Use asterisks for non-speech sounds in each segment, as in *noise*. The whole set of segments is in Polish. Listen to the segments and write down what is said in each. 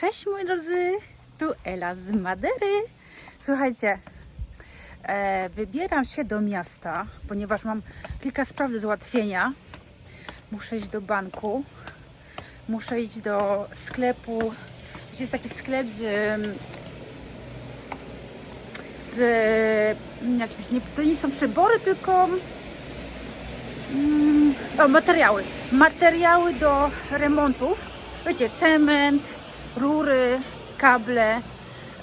Cześć moi drodzy, tu Ela z Madery. Słuchajcie, e, wybieram się do miasta, ponieważ mam kilka spraw do załatwienia. Muszę iść do banku, muszę iść do sklepu. Gdzie jest taki sklep z. em, z jak, nie, to nie są przybory, tylko. Mm, o, materiały. Materiały do remontów. Wiecie, cement, rury, kable,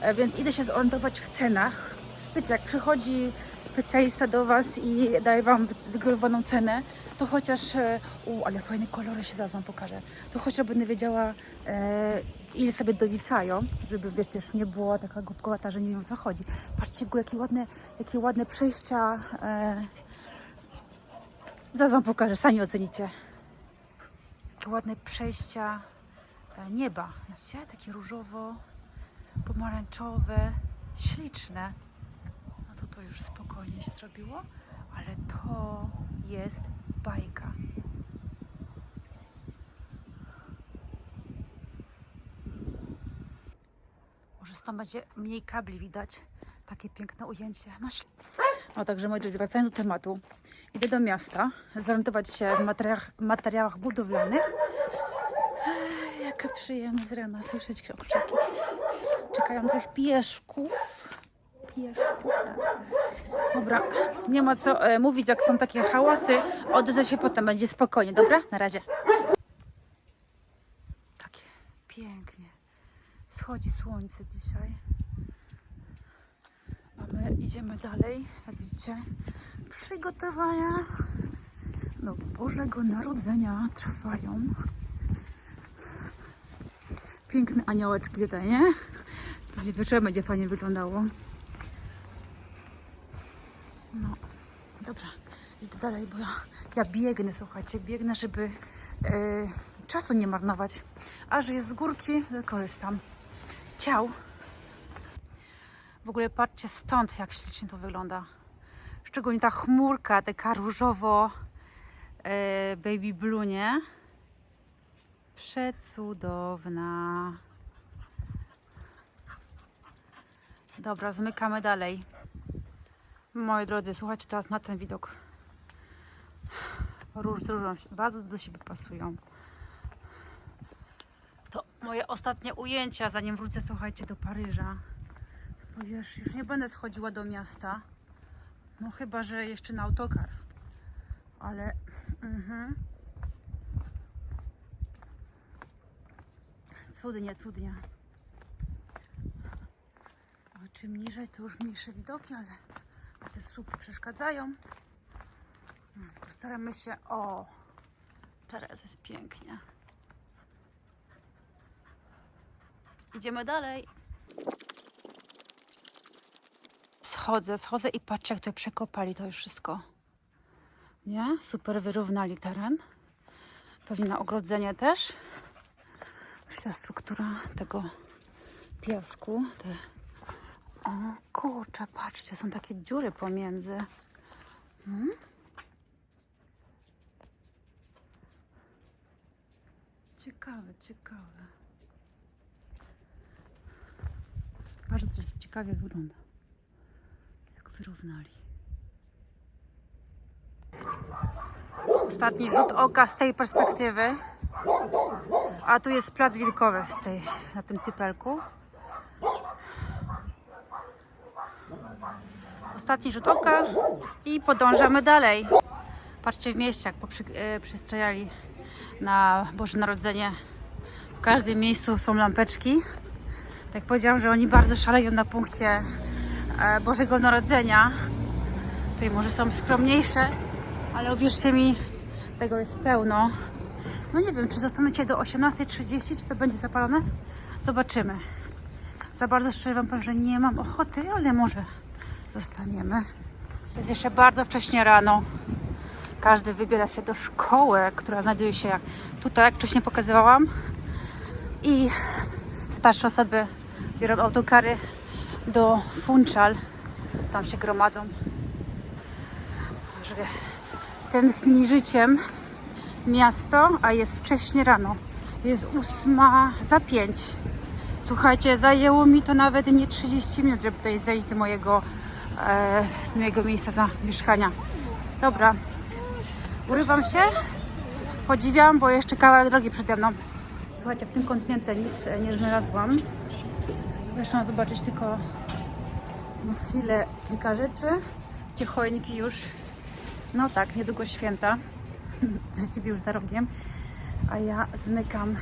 e, więc idę się zorientować w cenach. Wiecie, jak przychodzi specjalista do Was i daje Wam wy- wygórowaną cenę, to chociaż, e, u, ale fajne kolory się zaraz Wam pokażę, to chociaż będę wiedziała, e, ile sobie doliczają, żeby, wiecie, już nie było taka głupkowata, że nie wiem o co chodzi. Patrzcie w ogóle, jakie ładne, jakie ładne przejścia. E, zaraz Wam pokażę, sami ocenicie. Jakie ładne przejścia e, nieba. Widzicie? Takie różowo-pomarańczowe, śliczne. No to to już spokojnie się zrobiło, ale to jest bajka. Może stąd będzie mniej kabli widać. Takie piękne ujęcie. No, no także moi drodzy, wracając do tematu. Idę do miasta, zorientować się w materiałach, materiałach budowlanych. Jaka przyjemność z rana słyszeć krzyki z czekających pieszków. Pieszków, tak. Dobra, nie ma co e, mówić, jak są takie hałasy. Odezwę się potem, będzie spokojnie, dobra? Na razie. Takie pięknie. Schodzi słońce dzisiaj. A my idziemy dalej, jak widzicie. Przygotowania do Bożego Narodzenia trwają. Piękne aniołeczki tutaj, nie? Pewnie wieczorem będzie fajnie wyglądało. No, dobra, idę dalej, bo ja, ja biegnę, słuchajcie, biegnę, żeby e, czasu nie marnować. A że jest z górki, korzystam. Ciao. W ogóle patrzcie stąd, jak ślicznie to wygląda. Szczególnie ta chmurka, taka różowo e, baby blue, nie? Przecudowna. Dobra, zmykamy dalej. Moi drodzy, słuchajcie teraz na ten widok. Róż z różą bardzo do siebie pasują. To moje ostatnie ujęcia, zanim wrócę, słuchajcie, do Paryża. Bo już, już nie będę schodziła do miasta. No chyba, że jeszcze na autokar. Ale... Mhm. Cudnie, cudnie. A czym niżej, to już mniejsze widoki, ale te słupy przeszkadzają. Hmm, Postaramy się. O, teraz jest pięknie. Idziemy dalej. Schodzę, schodzę i patrzę, jak tutaj przekopali to już wszystko. Nie? Super wyrównali teren. Pewnie na ogrodzenie też. Struktura tego piasku. Te... O kurczę, patrzcie, są takie dziury pomiędzy. Hmm? Ciekawe, ciekawe. Bardzo ciekawie wygląda. Jak wyrównali. Ostatni rzut oka z tej perspektywy. A tu jest plac wilkowy z tej, na tym cypelku. Ostatni rzut oka i podążamy dalej. Patrzcie w mieście, jak poprzy, e, przystrajali na Boże Narodzenie. W każdym miejscu są lampeczki. Tak powiedziałam, że oni bardzo szaleją na punkcie e, Bożego Narodzenia. Tutaj może są skromniejsze, ale uwierzcie mi, tego jest pełno. No nie wiem, czy zostaniecie do 18.30, czy to będzie zapalone? Zobaczymy. Za bardzo szczerze Wam powiem, że nie mam ochoty, ale może zostaniemy. Jest jeszcze bardzo wcześnie rano. Każdy wybiera się do szkoły, która znajduje się jak tutaj, jak wcześniej pokazywałam. I starsze osoby biorą autokary do Funchal. Tam się gromadzą. Także tętni życiem miasto, a jest wcześnie rano. Jest ósma za pięć. Słuchajcie, zajęło mi to nawet nie 30 minut, żeby tutaj zejść z mojego, e, z mojego miejsca zamieszkania. Dobra, urywam się, podziwiam, bo jeszcze kawałek drogi przede mną. Słuchajcie, w tym kontynencie nic e, nie znalazłam. Weszłam zobaczyć tylko chwilę kilka rzeczy. Gdzie choinki już, no tak, niedługo święta, właściwie już za rogiem, a ja zmykam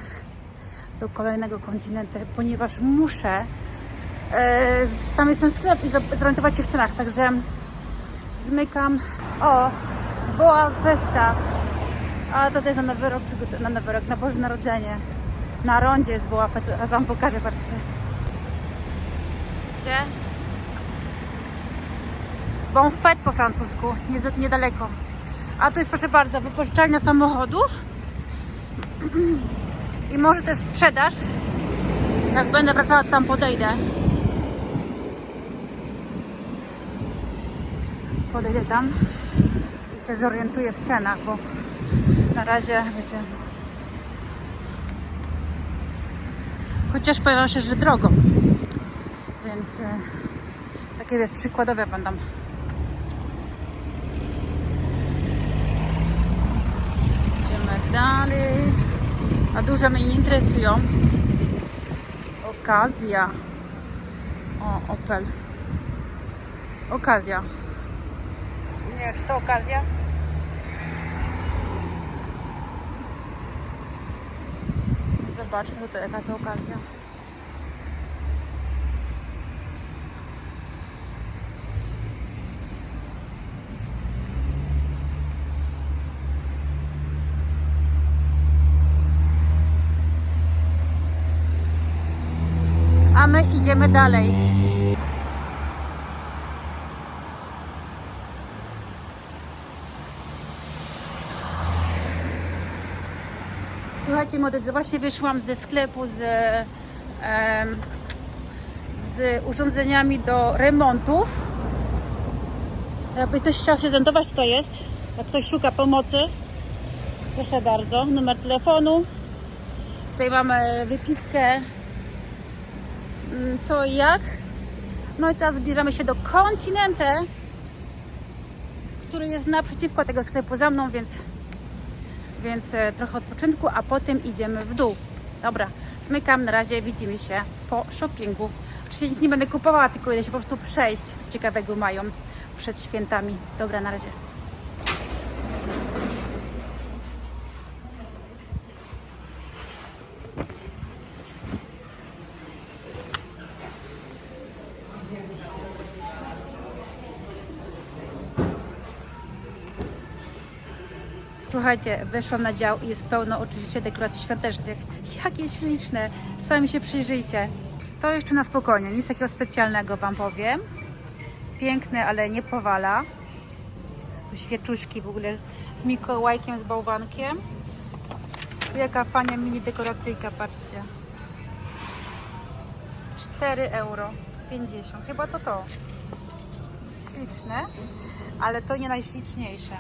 do kolejnego kontynentu, ponieważ muszę. E, tam jest ten sklep i zorientować się w cenach, także zmykam. O, Boa Festa. A to też na nowy rok, na nowy rok, na Boże Narodzenie. Na rondzie jest Boa Festa, teraz wam pokażę, patrzcie. Gdzie? Bonfet po francusku, nie- niedaleko. A tu jest proszę bardzo, wypożyczalnia samochodów *clears throat* i może też sprzedaż. Jak będę wracała, tam podejdę. Podejdę tam i się zorientuję w cenach, bo na razie, wiecie. Chociaż powiem się, że drogo. Więc e, takie jest przykładowe będą. Idziemy dalej. A duże mnie nie interesują. Okazja. O, Opel. Okazja. Nie wiem, czy to okazja? Zobaczmy tutaj, jaka to okazja. A my idziemy dalej. Słuchajcie, drodzy, właśnie wyszłam ze sklepu z, z urządzeniami do remontów. Jakby ktoś chciał się zorientować, to jest, jak ktoś szuka pomocy, proszę bardzo, numer telefonu. Tutaj mamy wypiskę co i jak. No i teraz zbierzemy się do kontynentę, który jest naprzeciwko tego sklepu za mną, więc więc e, trochę odpoczynku, a potem idziemy w dół. Dobra, zmykam, na razie widzimy się po shoppingu. Oczywiście nic nie będę kupowała, tylko idę się po prostu przejść, co ciekawego mają przed świętami. Dobra, na razie. Słuchajcie, weszłam na dział i jest pełno oczywiście dekoracji świątecznych. Jakie śliczne! Sami się przyjrzyjcie. To jeszcze na spokojnie, nic takiego specjalnego Wam powiem. Piękne, ale nie powala. Tu świeczuszki w ogóle z, z Mikołajkiem, z bałwankiem. Jaka fajna mini dekoracyjka, patrzcie. 4 euro 50. Chyba to to. Śliczne, ale to nie najśliczniejsze.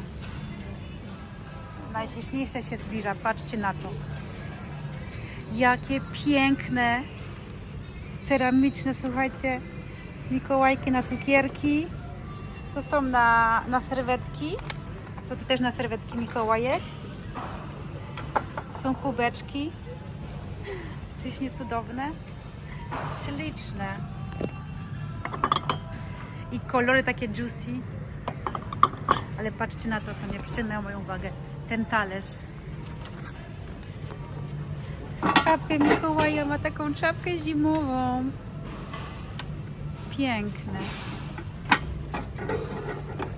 Najśliczniejsze się zbliża. Patrzcie na to. Jakie piękne, ceramiczne, słuchajcie, Mikołajki na cukierki. To są na, na serwetki. To też na serwetki Mikołajek. Są kubeczki. Czyż nie cudowne? Śliczne. I kolory takie juicy. Ale patrzcie na to, co mnie przyciągnęło moją uwagę. Ten talerz. Z czapkę Mikołaja ma taką czapkę zimową. Piękne.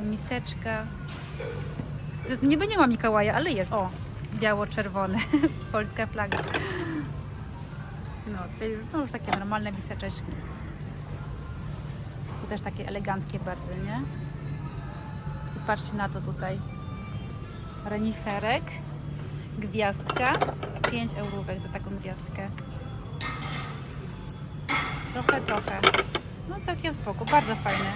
Miseczka. Niby nie ma Mikołaja, ale jest. O, biało-czerwone. *laughs* Polska flaga. No, no, już takie normalne miseczeczki. To też takie eleganckie bardzo, nie? I patrzcie na to tutaj. Reniferek, gwiazdka, 5 eurówek za taką gwiazdkę. Trochę, trochę. No całkiem spoko, bardzo fajne.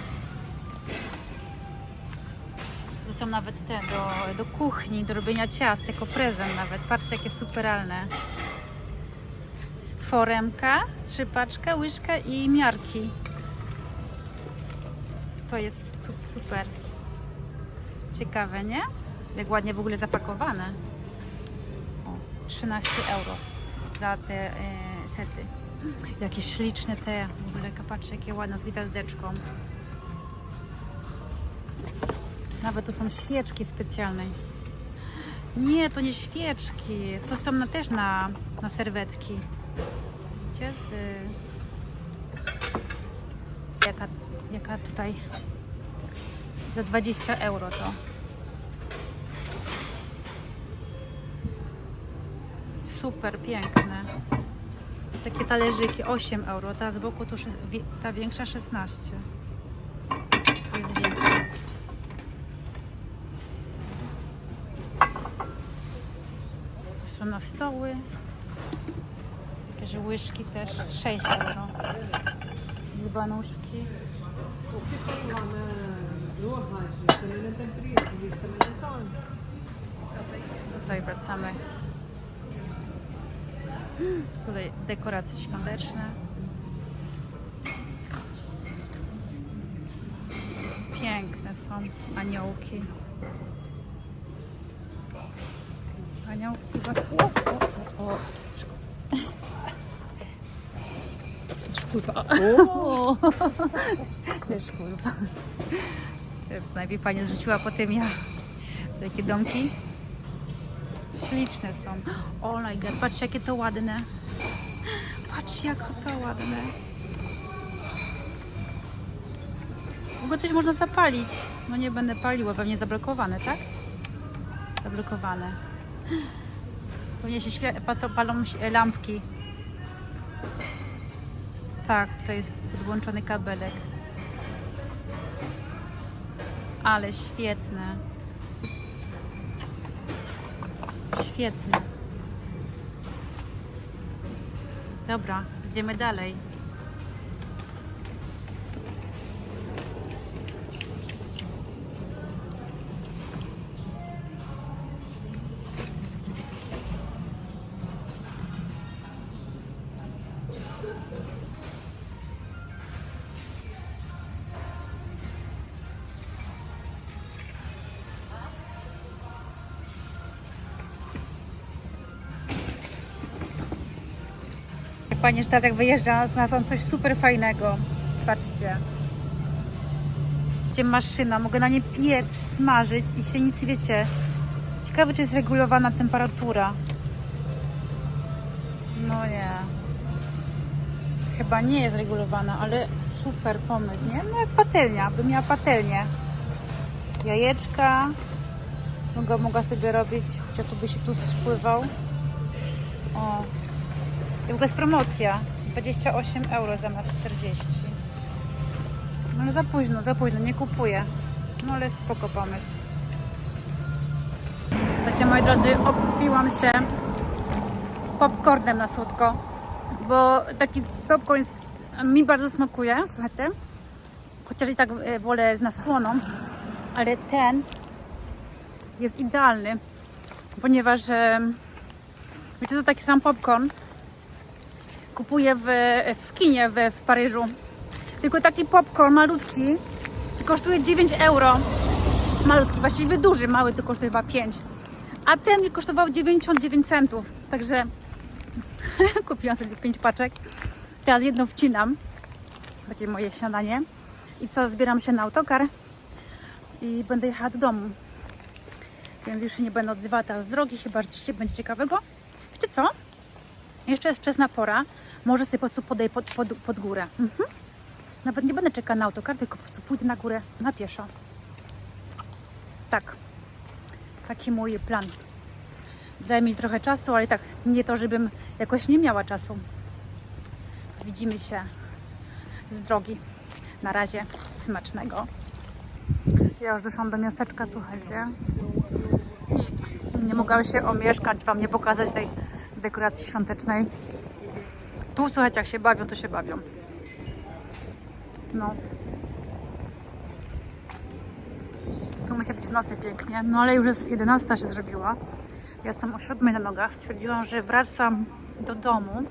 To są nawet te do, do kuchni, do robienia ciast, jako prezent nawet. Patrzcie jakie superalne. Foremka, trzypaczka, łyżka i miarki. To jest su- super. Ciekawe, nie? Jak ładnie w ogóle zapakowane. O, 13 euro za te e, sety. Jakie śliczne te, w ogóle patrzcie jakie ładne z gwiazdeczką. Nawet to są świeczki specjalne. Nie, to nie świeczki. To są na, też na, na serwetki. Widzicie? Z, jaka, jaka tutaj za 20 euro to. Super piękne. Takie talerzyki 8 euro, ta z boku wie- ta większa 16. To jest większa. To są na stoły. Jakieś łyżki też 6 euro. Dzbanuszki. Tutaj wracamy. Tutaj dekoracje świąteczne. Piękne są aniołki. Aniołki chyba... O, o, o, o. O. Też kurwa. Najpierw pani zrzuciła, potem ja. Takie domki. Śliczne są. O my god, patrzcie jakie to ładne. Patrzcie jak to ładne. Ogóle też można zapalić. No nie będę paliła, pewnie zablokowane, tak? Zablokowane. Pewnie się świe- palą lampki. Tak, to jest podłączony kabelek. Ale świetne. Świetnie. Dobra, idziemy dalej. Panie teraz jak wyjeżdża, znalazłam coś super fajnego. Patrzcie. Gdzie maszyna, mogę na nie piec, smażyć i się nic, wiecie. Ciekawe, czy jest regulowana temperatura. No nie. Chyba nie jest regulowana, ale super pomysł, nie? No jak patelnia, bym miała patelnię. Jajeczka. Mogę, mogła sobie robić, chociaż tu by się tu spływał. O, i w ogóle jest promocja. 28 euro zamiast 40. No ale za późno, za późno, nie kupuję. No ale spoko pomysł. Słuchajcie, moi drodzy, obkupiłam się popcornem na słodko, bo taki popcorn mi bardzo smakuje, słuchajcie. Chociaż i tak e, wolę na słoną, ale ten jest idealny, ponieważ wiecie, to taki sam popcorn, kupuję w, w kinie w, w Paryżu. Tylko taki popcorn malutki kosztuje 9 euro. Malutki, właściwie duży, mały to kosztuje chyba 5. A ten mi kosztował 99 centów. Także *laughs* kupiłam sobie 5 paczek. Teraz jedną wcinam. Takie moje śniadanie. I co, zbieram się na autokar i będę jechała do domu. Więc już się nie będę odzywała teraz z drogi, chyba że coś będzie ciekawego. Wiecie co? Jeszcze jest wczesna pora. Może sobie po prostu podej pod, pod, pod górę. Mhm. Nawet nie będę czekała na autokar, tylko po prostu pójdę na górę na pieszo. Tak. Taki mój plan. Zajmie mi trochę czasu, ale tak nie to, żebym jakoś nie miała czasu. Widzimy się z drogi. Na razie smacznego. Ja już doszłam do miasteczka, słuchajcie. Nie mogłam się omieszkać, Wam nie pokazać tej dekoracji świątecznej. Tu słuchajcie, jak się bawią, to się bawią. No. Tu musi być w nocy pięknie, no ale już jest 11 się zrobiła. Ja jestem o 7 na nogach. Stwierdziłam, że wracam do domu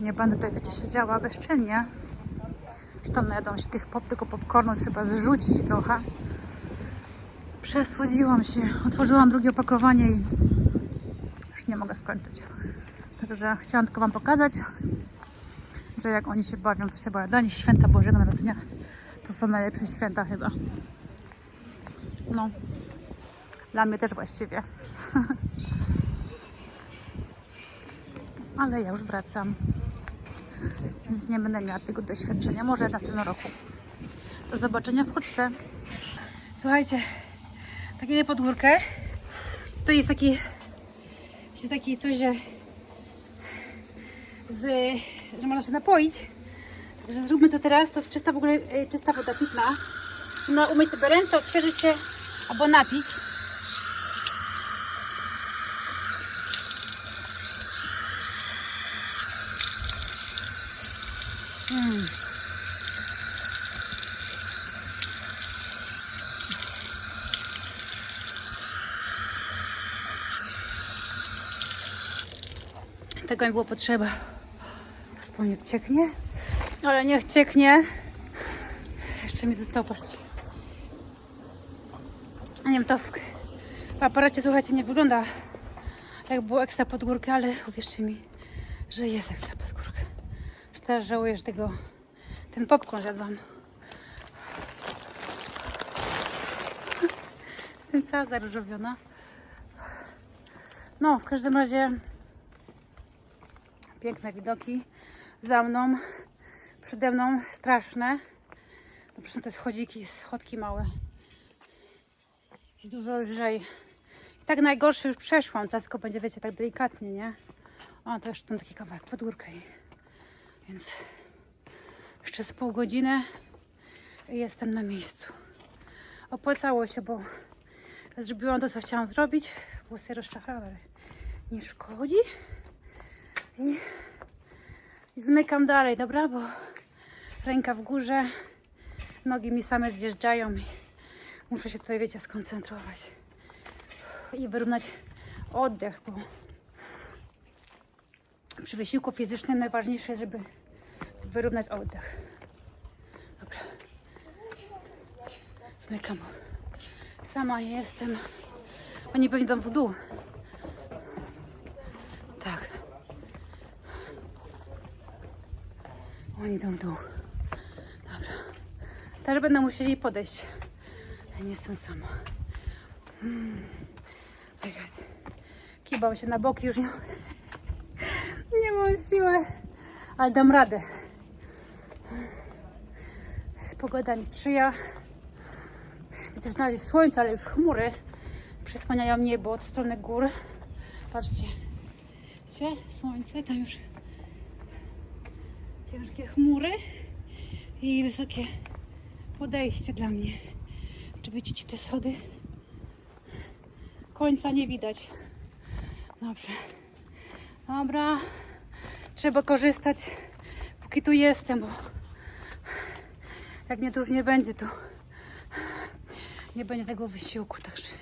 Nie będę tutaj, wiecie, siedziała bezczynnie. Zresztą najadą się tych pop, tylko popcornu trzeba zrzucić trochę. Przesłodziłam się, otworzyłam drugie opakowanie i już nie mogę skończyć. Także chciałam tylko Wam pokazać, że jak oni się bawią, to się bawią. Dla nich święta Bożego Narodzenia to są najlepsze święta chyba. No, dla mnie też właściwie. *laughs* Ale ja już wracam. Więc nie będę miała tego doświadczenia. Może w następnym roku. Do zobaczenia wkrótce. Słuchajcie, tak idę pod górkę. Tu jest taki, jest taki coś, że, z, że można się napoić. Także zróbmy to teraz. To jest czysta w ogóle e, czysta woda pitna. No, umyć sobie ręce, odświeżyć się albo napić. Mm. Tego mi było potrzeba. Wspomnieć cieknie. Ale niech cieknie. Jeszcze mi zostało, patrzcie. Nie wiem, to w, w aparacie, słuchajcie, nie wygląda jak było ekstra pod górkę, ale uwierzcie mi, że jest ekstra pod górkę. Już teraz żałuję, że tego, ten popcorn zjadłam. *laughs* Jestem cała zaróżowiona. No, w każdym razie piękne widoki za mną, przede mną straszne. No przecież te schodziki, schodki małe. Jest dużo lżej. I tak najgorsze już przeszłam, teraz tylko będzie, wiecie, tak delikatnie, nie? O, to jeszcze tam taki kawałek pod górkę. Więc jeszcze z pół godziny jestem na miejscu. Opłacało się, bo zrobiłam to, co chciałam zrobić. Włosy rozczachrane, ale nie szkodzi. I, I zmykam dalej, dobra? Bo ręka w górze, nogi mi same zjeżdżają i muszę się tutaj, wiecie, skoncentrować i wyrównać oddech, bo przy wysiłku fizycznym najważniejsze jest, żeby wyrównać oddech. Dobra. Zmykam. Sama nie jestem. Oni idą w dół. Tak. Oni idą w dół. Dobra. Teraz będą musieli podejść. Ja nie jestem sama. Hmm. God. Kibam się na boki już nie, nie mam siły. Ale dam radę. Pogoda mi sprzyja. Widzę, że na razie słońce, ale już chmury przesłaniają niebo od strony gór. Patrzcie. Widzicie? Słońce, tam już ciężkie chmury i wysokie podejście dla mnie. Czy widzicie te schody? Końca nie widać. Dobrze. Dobra. Trzeba korzystać, póki tu jestem, bo jak mnie tu już nie będzie, to nie będzie tego wysiłku, także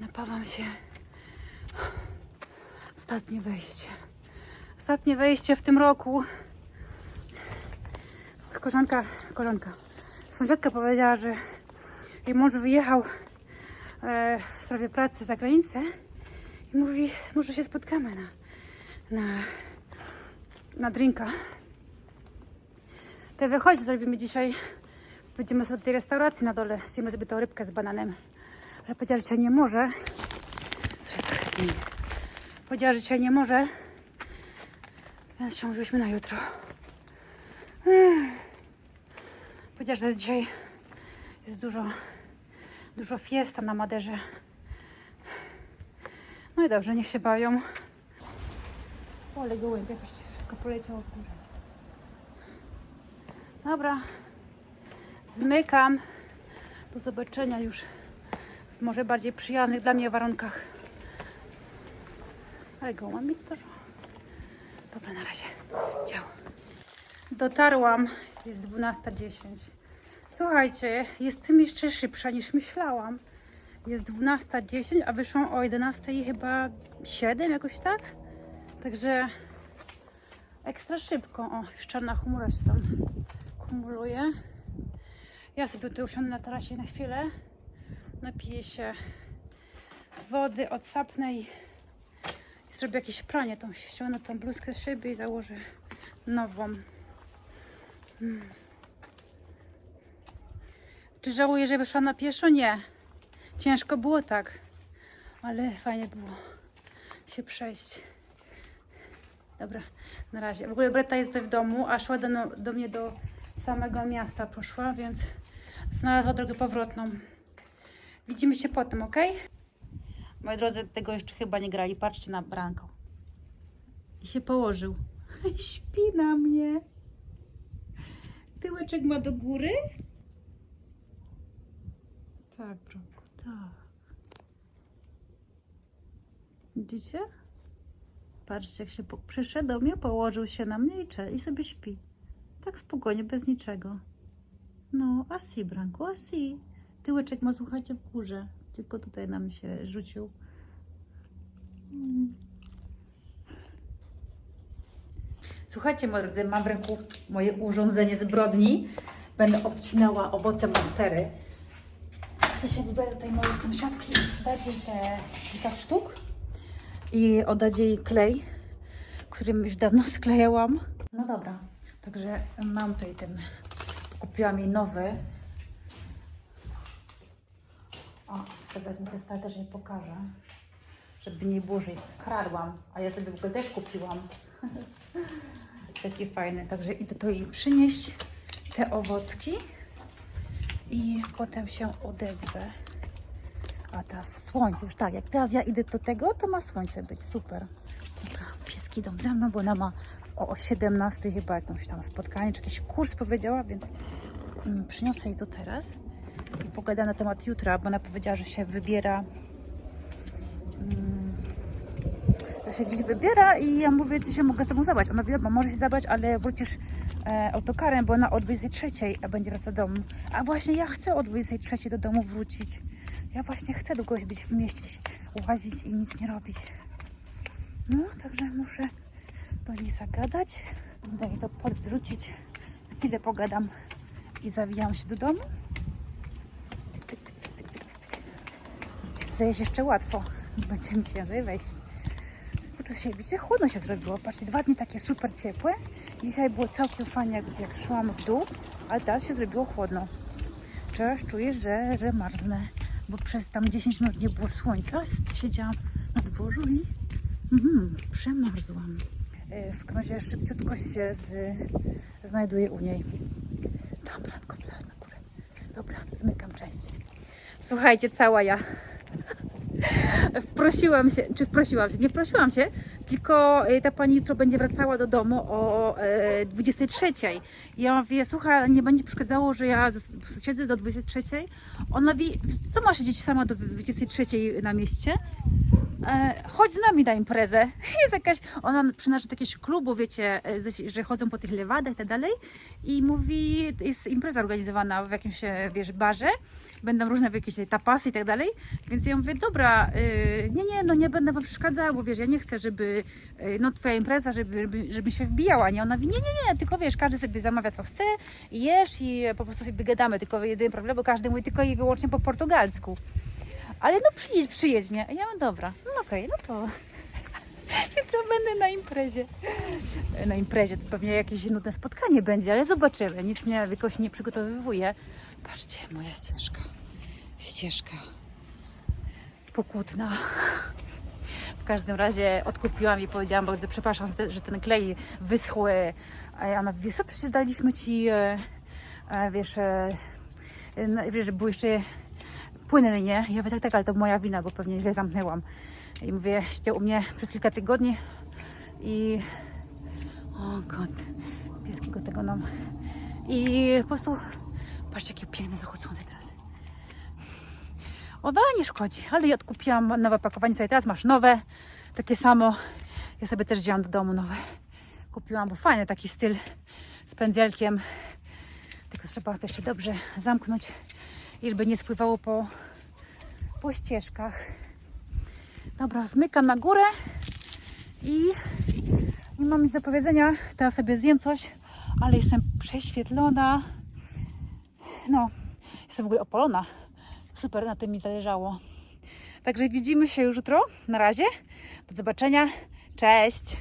napawam się. Ostatnie wejście. Ostatnie wejście w tym roku. Koleżanka, koleżanka, sąsiadka powiedziała, że jej mąż wyjechał e, w sprawie pracy za granicę i mówi, może się spotkamy na, na, na drinka. To wychodź, zrobimy dzisiaj, będziemy sobie do tej restauracji na dole, zjemy sobie tą rybkę z bananem. Ale powiedziała, że dzisiaj nie może. Zmienię. Powiedziała, że dzisiaj nie może, więc się mówiliśmy na jutro. Mm. Powiedziała, że dzisiaj jest dużo, dużo fiesta na Maderze. No i dobrze, niech się bawią. Ole gołębie, patrzcie, wszystko poleciało w górę. Dobra, zmykam. Do zobaczenia już w może bardziej przyjaznych dla mnie warunkach. Ale gołębi to dużo. Dobra, na razie. Ciao. Dotarłam. Jest 12.10. Słuchajcie, jestem jeszcze szybsza niż myślałam. Jest 12.10, a wyszłam o 11.00 chyba 7, jakoś tak. Także ekstra szybko. O, już czarna chmura się tam kumuluje. Ja sobie tu usiądę na tarasie na chwilę. Napiję się wody, odsapnę i, i zrobię jakieś pranie. Tą ściągnę tą bluzkę z szyby i założę nową. Czy żałuję, że wyszłam na pieszo? Nie. Ciężko było tak, ale fajnie było się przejść. Dobra, na razie. W ogóle Breta jest w domu, a szła do, no, do mnie do samego miasta poszła, więc znalazła drogę powrotną. Widzimy się potem, ok? Moi drodzy, tego jeszcze chyba nie grali. Patrzcie na Branko. I się położył. *laughs* Śpi na mnie. Tyłeczek ma do góry? Tak, Branko, tak. Widzicie? Patrzcie, jak się po- przyszedł do mnie, położył się na mnie i, i sobie śpi. Tak spokojnie, bez niczego. No, a si, Branku, a si. Tyłeczek ma, słuchajcie, w górze. Tylko tutaj nam się rzucił. Mm. Słuchajcie, moi drodzy, mam w ręku moje urządzenie z brodni. Będę obcinała owoce monstery. Chcę się wybrać do tej mojej sąsiadki, dać jej te kilka sztuk i oddać jej klej, którym już dawno *laughs* sklejałam. No dobra, także mam tutaj ten, kupiłam jej nowy. O, sobie wezmę stary, też jej pokażę, żeby nie jej skradłam, a ja sobie w ogóle też kupiłam. *laughs* Taki fajny, także idę to jej przynieść, te owocki i potem się odezwę. A teraz słońce, już tak, jak teraz ja idę do tego, to ma słońce być, super. Dobra, pieski idą ze mną, bo ona ma o 17 chyba jakąś tam spotkanie, czy jakiś kurs powiedziała, więc mm, przyniosę jej to teraz i pogadam na temat jutra, bo ona powiedziała, że się wybiera mm, że się gdzieś wybiera i ja mówię, czy się mogę z tobą zabrać. Ona mówi, może się zabrać, ale wrócisz e, autokarem, bo ona o 23 będzie wracać do domu. A właśnie ja chcę o 23 do domu wrócić. Ja właśnie chcę długo być w mieście, łazić i nic nie robić. No, także muszę do niej zagadać. Jej to podrzucić. Chwilę pogadam i zawijam się do domu. Tyk, tyk, tyk, tyk, tyk, tyk. Zdaje się jeszcze łatwo. Będzie mi ciężej wejść. To się, widzicie, chłodno się zrobiło. Patrzcie, dwa dni takie super ciepłe. Dzisiaj było całkiem fajnie, jak, jak szłam w dół, ale teraz się zrobiło chłodno. Teraz czuję, że, że marznę, bo przez tam 10 minut nie było słońca. Siedziałam na dworzu i mm, przemarzłam. E, W każdym razie szybciutko się z, znajduję u niej. Dobra, tylko wlazł na górę. Dobra, zmykam, cześć. Słuchajcie, cała ja wprosiłam się, czy wprosiłam się, nie wprosiłam się, tylko e, ta pani jutro będzie wracała do domu o e, 23. Ja mówię, słuchaj, nie będzie przeszkadzało, że ja siedzę do 23. Ona mówi, co masz siedzieć sama do 23 na mieście? E, chodź z nami na imprezę. *laughs* Jest jakaś, ona przynosi do jakiegoś klubu, wiecie, e, że chodzą po tych lewadach i tak dalej. I mówi, jest impreza organizowana w jakimś, e, wiesz, barze. Będą różne jakieś tapasy i tak dalej. Więc ja mówię, dobra, y, nie, nie, no nie będę wam przeszkadzała, bo wiesz, ja nie chcę, żeby, y, no twoja impreza, żeby, żeby, żeby się wbijała, nie? Ona mówi, nie, nie, nie, tylko wiesz, każdy sobie zamawia co chce i jesz i po prostu sobie gadamy, tylko jedyny problem, bo każdy mówi tylko i wyłącznie po portugalsku. Ale no przyjedź, przyjedź, nie? Ja mówię, dobra, no okej, no to *laughs* jutro będę na imprezie. Na imprezie to pewnie jakieś nudne spotkanie będzie, ale zobaczymy. Nic mnie jakoś nie przygotowywuje. Patrzcie, moja ścieżka. Ścieżka pokłótna. W każdym razie odkupiłam i powiedziałam bardzo przepraszam, że ten- klej wyschły. A ja ona mówi, co przecież daliśmy ci, e, e, wiesz, e, no, wiesz, że były jeszcze płynny, nie? Ja mówię, tak, tak, ale to moja wina, bo pewnie źle zamknęłam. I mówię, siedział u mnie przez kilka tygodni i... O god, pieskiego tego nam. I po prostu, patrzcie, jakie piękne zachód słońca teraz. Owa nie szkodzi, ale ja odkupiłam nowe pakowanie, sobie teraz masz nowe, takie samo. Ja sobie też wzięłam do domu nowe. Kupiłam, bo fajny taki styl z pędzelkiem. Tylko trzeba jeszcze dobrze zamknąć, i żeby nie spływało po, po ścieżkach. Dobra, zmykam na górę i Nie mam nic do powiedzenia. Teraz sobie zjem coś, ale jestem prześwietlona. No, jestem w ogóle opalona. Super, na tym mi zależało. Także widzimy się już jutro. Na razie. Do zobaczenia. Cześć.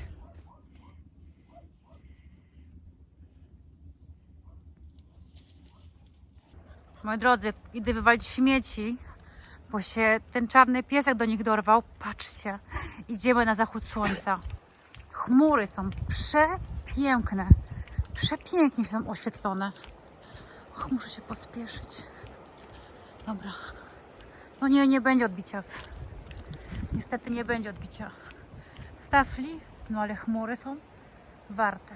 Moi drodzy, idę wywalić śmieci, bo się ten czarny piesek do nich dorwał. Patrzcie, idziemy na zachód słońca. Chmury są przepiękne. Przepięknie są oświetlone. Och, muszę się pospieszyć. Dobra. No nie, nie będzie odbicia. Niestety nie będzie odbicia w tafli, no ale chmury są warte.